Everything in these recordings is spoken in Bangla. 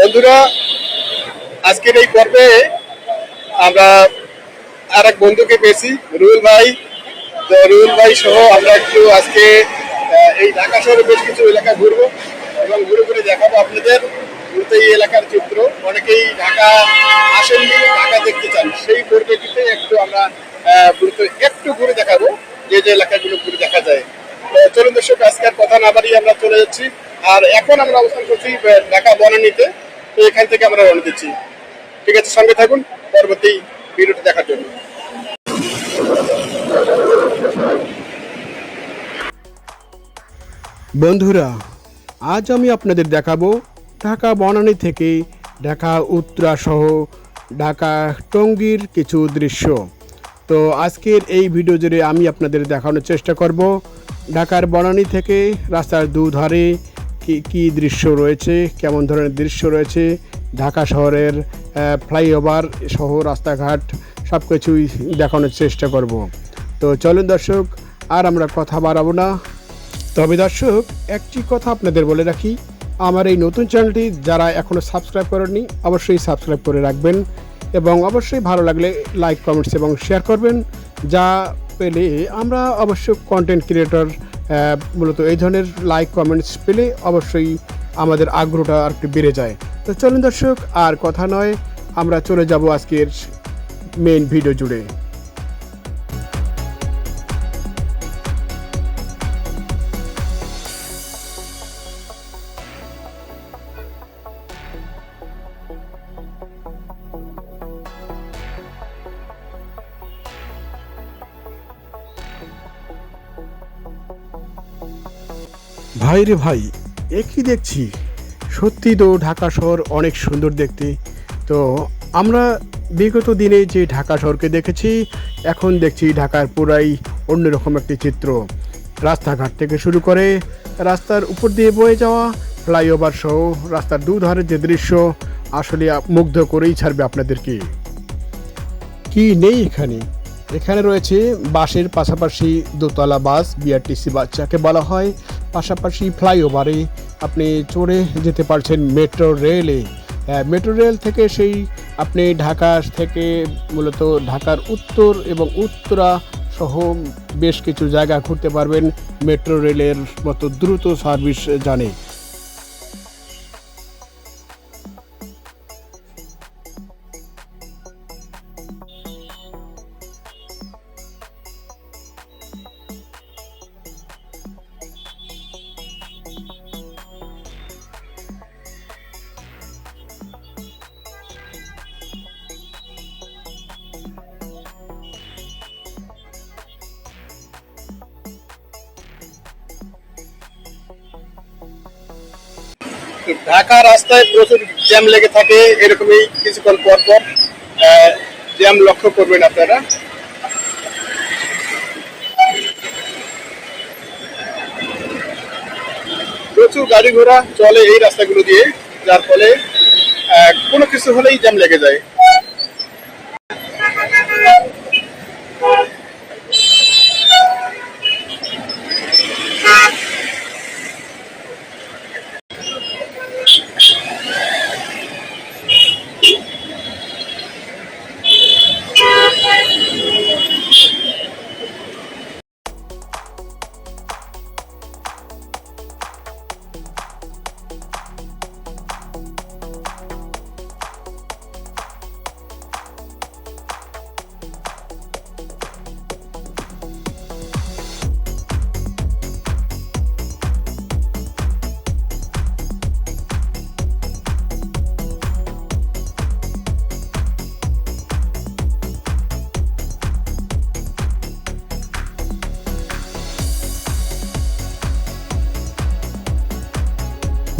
বন্ধুরা, আজকের এই পর্বে আমরা আর এক বন্ধুকে পেয়েছি, রুহুল ভাই। তো রুহুল ভাই সহ আমরা একটু আজকে এই ঢাকা শহরে বেশ কিছু এলাকা ঘুরবো এবং ঘুরে ঘুরে দেখাবো আপনাদের। মূলত এই এলাকার চিত্র। অনেকেই ঢাকা আসেননি, ঢাকা দেখতে চান। সেই পরিপ্রেক্ষিতে একটু আমরা মূলত একটু ঘুরে দেখাবো যে যে এলাকাগুলো ঘুরে দেখা যায়। চলুন দর্শক আজকে আর কথা না বাড়িয়ে আমরা চলে যাচ্ছি। আর এখন আমরা অবস্থান করছি ঢাকা বনানীতে। তো এখান থেকে আমরা রওনা দিচ্ছি। ঠিক আছে, সঙ্গে থাকুন, পরবর্তী ভিডিওটি দেখার জন্য। বন্ধুরা, আজ আমি আপনাদের দেখাবো ঢাকা বনানী থেকে ঢাকা উত্তরা সহ ঢাকা টঙ্গীর কিছু দৃশ্য। তো আজকের এই ভিডিও জুড়ে আমি আপনাদের দেখানোর চেষ্টা করব ঢাকার বনানী থেকে রাস্তার দুধারে কি, কী দৃশ্য রয়েছে, কেমন ধরনের দৃশ্য রয়েছে, ঢাকা শহরের ফ্লাইওভার সহ রাস্তাঘাট সব কিছুই দেখানোর চেষ্টা করব। তো চলুন দর্শক, আর আমরা কথা বাড়াবো না। তবে দর্শক, একটি কথা আপনাদের বলে রাখি, আমার এই নতুন চ্যানেলটি যারা এখনও সাবস্ক্রাইব করেননি, অবশ্যই সাবস্ক্রাইব করে রাখবেন এবং অবশ্যই ভালো লাগলে লাইক, কমেন্টস এবং শেয়ার করবেন, যা পেলে আমরা অবশ্য কন্টেন্ট ক্রিয়েটর মূলত এই ধরনের লাইক কমেন্টস পেলে অবশ্যই আমাদের আগ্রহটা আর একটু বেড়ে যায়। তো চলুন দর্শক, আর কথা নয়, আমরা চলে যাব আজকের মেইন ভিডিও জুড়ে। ভাই রে ভাই, এ কি দেখছি? সত্যি তো ঢাকা শহর অনেক সুন্দর দেখতে। তো আমরা বিগত দিনে যে ঢাকা শহরকে দেখেছি, এখন দেখছি ঢাকার পুরাই অন্যরকম একটি চিত্র। রাস্তাঘাট থেকে শুরু করে রাস্তার উপর দিয়ে বয়ে যাওয়া, ফ্লাইওভার সহ রাস্তার দুধারের যে দৃশ্য, আসলে মুগ্ধ করেই ছাড়বে আপনাদেরকে। কি নেই এখানে? এখানে রয়েছে বাসের পাশাপাশি দোতলা বাস, বিআরটিসি বাস, যাকে বলা হয় পাশাপাশি ফ্লাইওভারে আপনি চড়ে যেতে পারছেন মেট্রো রেলে। মেট্রো রেল থেকে সেই আপনি ঢাকা থেকে মূলত ঢাকার উত্তর এবং উত্তরা সহ বেশ কিছু জায়গা ঘুরতে পারবেন। মেট্রো রেলের মতো দ্রুত সার্ভিস জানে। ঢাকা রাস্তায় প্রচুর জ্যাম লেগে থাকে, এরকমই কিছুক্ষণ পর পর জ্যাম লক্ষ্য করবেন আপনারা। প্রচুর গাড়ি ঘোড়া চলে এই রাস্তাগুলো দিয়ে, যার ফলে কোনো কিছু হলেই জ্যাম লেগে যায়।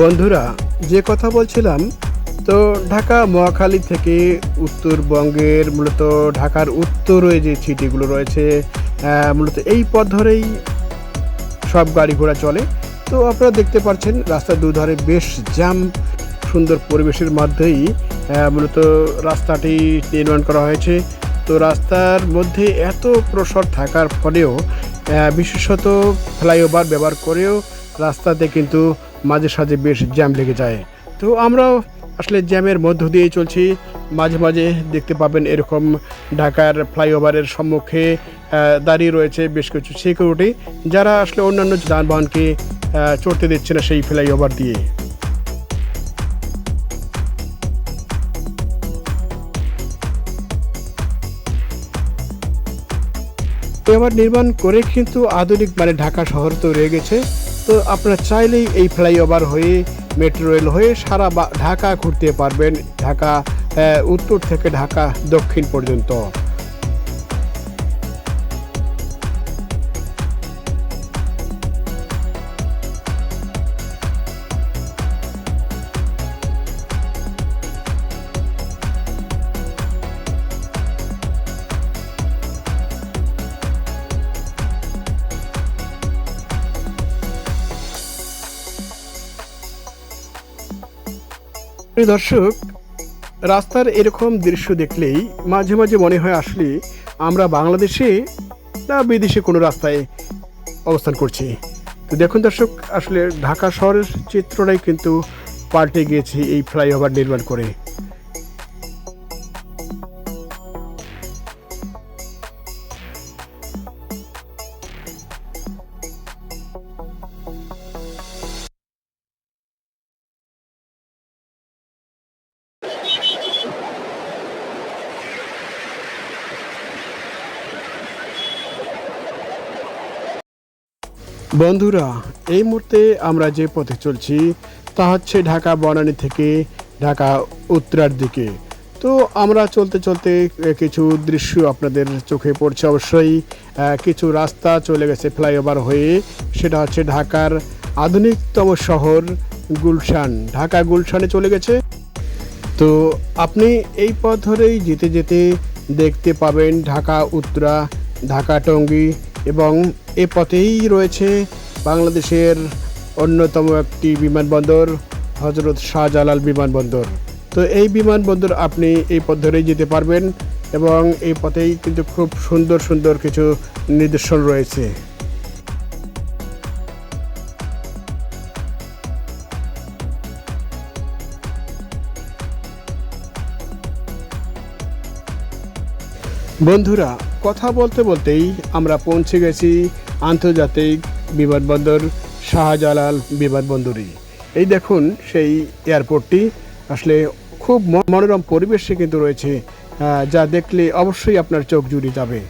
বন্ধুরা, যে কথা বলছিলাম, তো ঢাকা, মহাখালী থেকে উত্তরবঙ্গের মূলত ঢাকার উত্তরে যে সিটিগুলো রয়েছে মূলত এই পথ ধরেই সব গাড়ি ঘোড়া চলে। তো আপনারা দেখতে পাচ্ছেন, রাস্তার দুধারে বেশ জ্যাম, সুন্দর পরিবেশের মধ্যেই মূলত রাস্তাটি নির্মাণ করা হয়েছে। তো রাস্তার মধ্যে এত প্রসর থাকার ফলেও বিশেষত ফ্লাইওভার ব্যবহার করেও রাস্তাতে কিন্তু মাঝে সাঝে বেশ জ্যাম লেগে যায়। তো আমরাও আসলে জ্যামের মধ্য দিয়ে চলছি। মাঝে মাঝে দেখতে পাবেন এরকম ঢাকার ফ্লাইওভারের সম্মুখে দাঁড়িয়ে রয়েছে বেশ কিছু সিকিউরিটি যারা আসলে অন্যান্য যানবাহনকে চড়তে দিচ্ছে না সেই ফ্লাইওভার দিয়ে। এবার নির্মাণ করে কিন্তু আধুনিক মানে ঢাকা শহর তো রয়ে গেছে। তো আপনারা চাইলেই এই ফ্লাইওভার হয়ে, মেট্রো রেল হয়ে সারা ঢাকা ঘুরতে পারবেন। ঢাকা উত্তর থেকে ঢাকা দক্ষিণ পর্যন্ত। দর্শক, রাস্তার এরকম দৃশ্য দেখলেই মাঝে মাঝে মনে হয় আসলে আমরা বাংলাদেশে না বিদেশে কোনো রাস্তায় অবস্থান করছি। তো দেখুন দর্শক, আসলে ঢাকা শহরের চিত্রটাই কিন্তু পাল্টে গিয়েছে এই ফ্লাইওভার নির্মাণ করে। বন্ধুরা, এই মুহূর্তে আমরা যে পথে চলছি, তা হচ্ছে ঢাকা বনানী থেকে ঢাকা উত্তরার দিকে। তো আমরা চলতে চলতে কিছু দৃশ্য আপনাদের চোখে পড়ছে অবশ্যই। কিছু রাস্তা চলে গেছে ফ্লাইওভার হয়ে। সেটা হচ্ছে ঢাকার আধুনিকতম শহর গুলশান। ঢাকা গুলশানে চলে গেছে। তো আপনি এই পথ ধরেই যেতে যেতে দেখতে পাবেন ঢাকা উত্তরা, ঢাকা টঙ্গী এবং এ পথেই রয়েছে বাংলাদেশের অন্যতম একটি বিমানবন্দর, হজরত শাহজালাল বিমানবন্দর। তো এই বিমানবন্দর আপনি এই পথ ধরেই যেতে পারবেন এবং এই পথেই কিন্তু খুব সুন্দর সুন্দর কিছু নিদর্শন রয়েছে। বন্ধুরা কথা বলতে বলতেই আমরা পৌঁছে গেছি আন্তর্জাতিক বিমানবন্দর শাহজালাল বিমানবন্দরে। এই দেখুন সেই এয়ারপোর্টটি। আসলে খুব মনোরম পরিবেশে কিন্তু রয়েছে যা দেখলে অবশ্যই আপনার চোখ জুড়ে যাবে।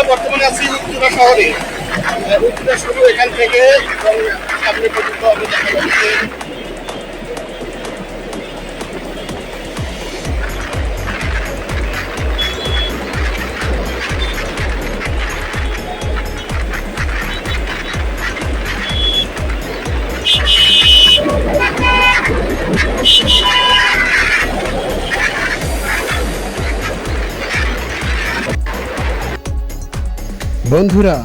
আমরা বর্তমানে আছি উত্তরা শহরে। উত্তরা শুরু এখান থেকে সামনে পর্যন্ত আমি দেখা বন্ধুরা,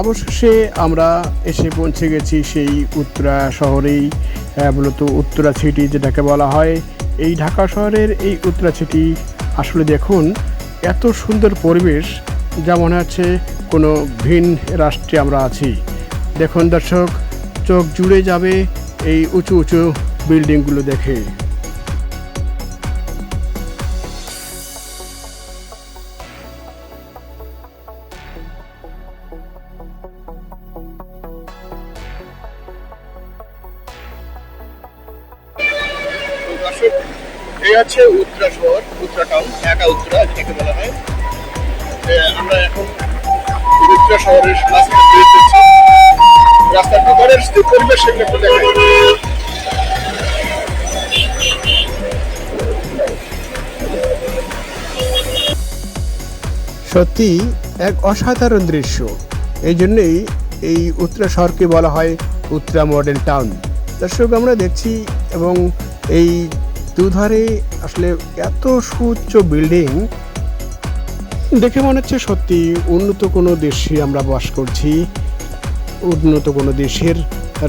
অবশেষে আমরা এসে পৌঁছে গেছি সেই উত্তরা শহরেই মূলত উত্তরা সিটি যেটাকে বলা হয়। এই ঢাকা শহরের এই উত্তরা সিটি আসলে দেখুন, এত সুন্দর পরিবেশ যা মনে হচ্ছে কোনো ভিন রাষ্ট্রে আমরা আছি। দেখুন দর্শক, চোখ জুড়ে যাবে এই উঁচু উঁচু বিল্ডিংগুলো দেখে। সত্যি এক অসাধারণ দৃশ্য। এই জন্যেই এই উত্তরা শহরকে বলা হয় উত্তরা মডেল টাউন দর্শক, আমরা দেখছি এবং এই দুধারে আসলে এত সুউচ্চ বিল্ডিং দেখে মনে হচ্ছে সত্যি উন্নত কোনো দেশে আমরা বাস করছি, উন্নত কোনো দেশের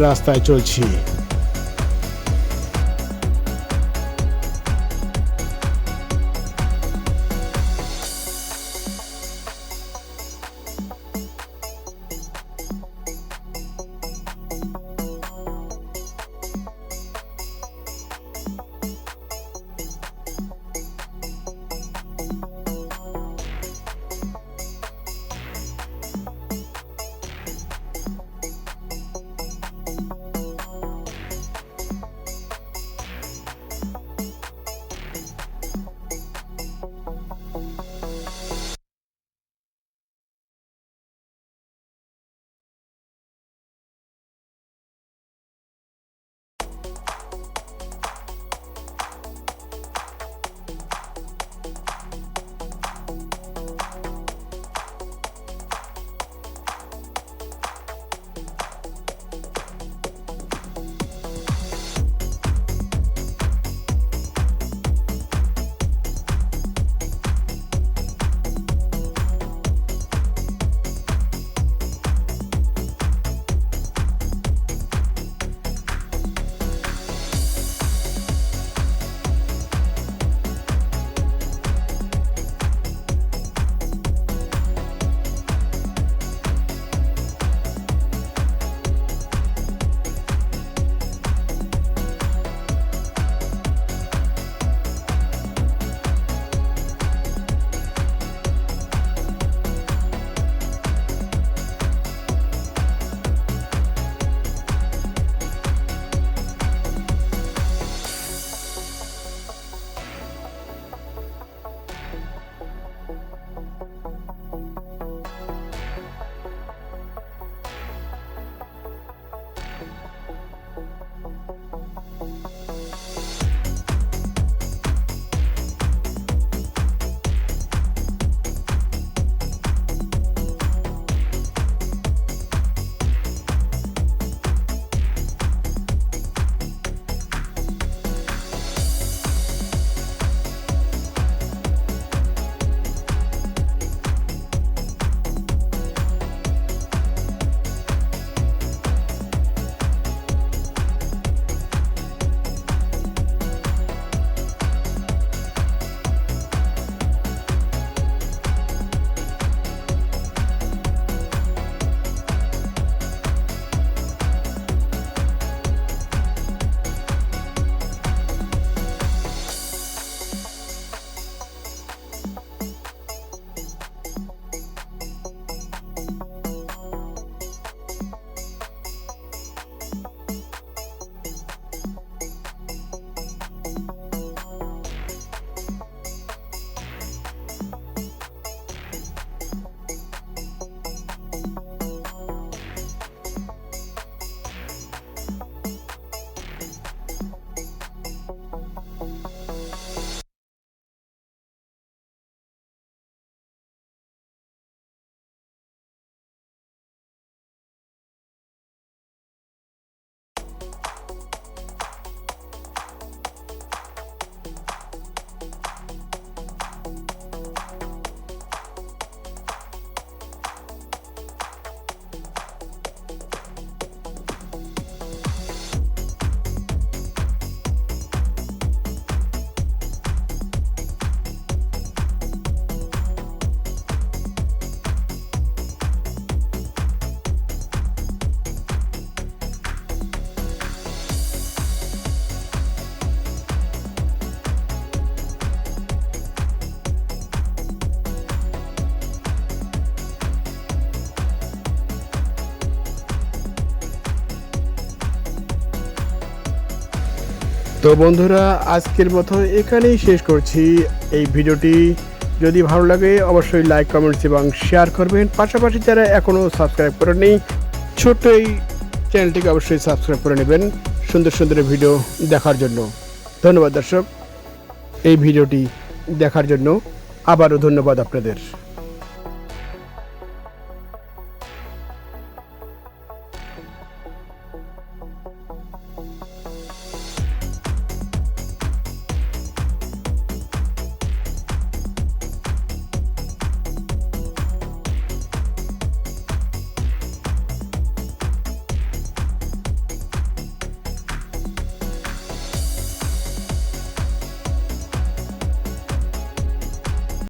রাস্তায় চলছি। তো বন্ধুরা, আজকের মতো এখানেই শেষ করছি। এই ভিডিওটি যদি ভালো লাগে, অবশ্যই লাইক কমেন্টস এবং শেয়ার করবেন। পাশাপাশি যারা এখনও সাবস্ক্রাইব করেননি, ছোট্ট এই চ্যানেলটিকে অবশ্যই সাবস্ক্রাইব করে নেবেন সুন্দর সুন্দর ভিডিও দেখার জন্য। ধন্যবাদ দর্শক, এই ভিডিওটি দেখার জন্য। আবারও ধন্যবাদ আপনাদের।